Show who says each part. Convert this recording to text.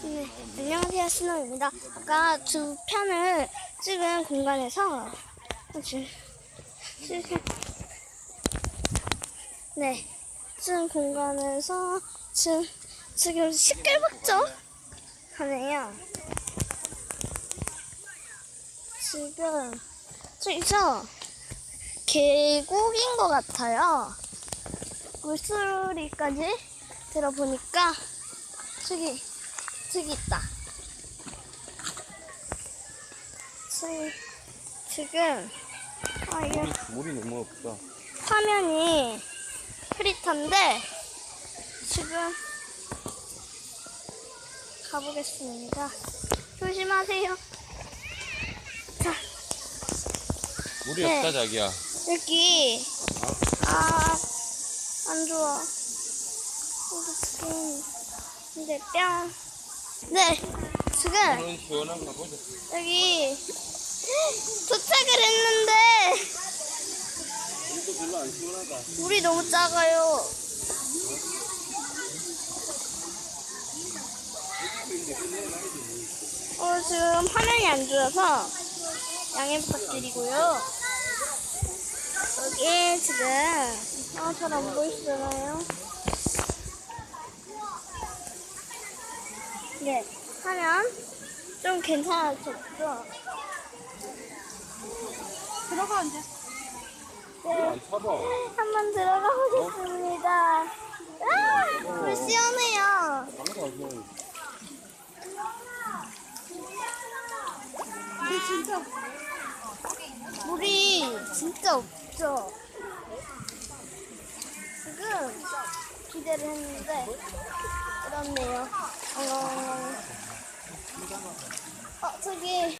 Speaker 1: 네, 안녕하세요, 신호입니다. 아까 두 편을 찍은 공간에서 네, 찍은 공간에서 지금 지금 시끌벅적 하네요. 지금 저기서 계곡인 것 같아요. 물소리까지 들어보니까 저기 저기 있다. 저기 지금 아 이게
Speaker 2: 물이 너무 없다.
Speaker 1: 화면이 흐릿한데 지금 가보겠습니다. 조심하세요. 자
Speaker 2: 물이
Speaker 1: 네.
Speaker 2: 없다 자기야.
Speaker 1: 여기 아 안 좋아. 지금 근데 뿅. 네 지금
Speaker 2: 물은 시원한가 보자.
Speaker 1: 여기 도착을 했는데
Speaker 2: 물도 별로 안 시원하다.
Speaker 1: 물이 너무 작아요. 어, 지금 화면이 안 좋아서 양해 부탁드리고요. 여기 지금 아, 잘 안 보이시잖아요. 네, 화면 좀 괜찮아졌죠? 들어가면 돼. 네.
Speaker 2: 차봐.
Speaker 1: 한번 들어가 보겠습니다. 아, 물 시원해요. 근데 진짜 물이 진짜 없죠. 지금 기대를 했는데 그렇네요. 어,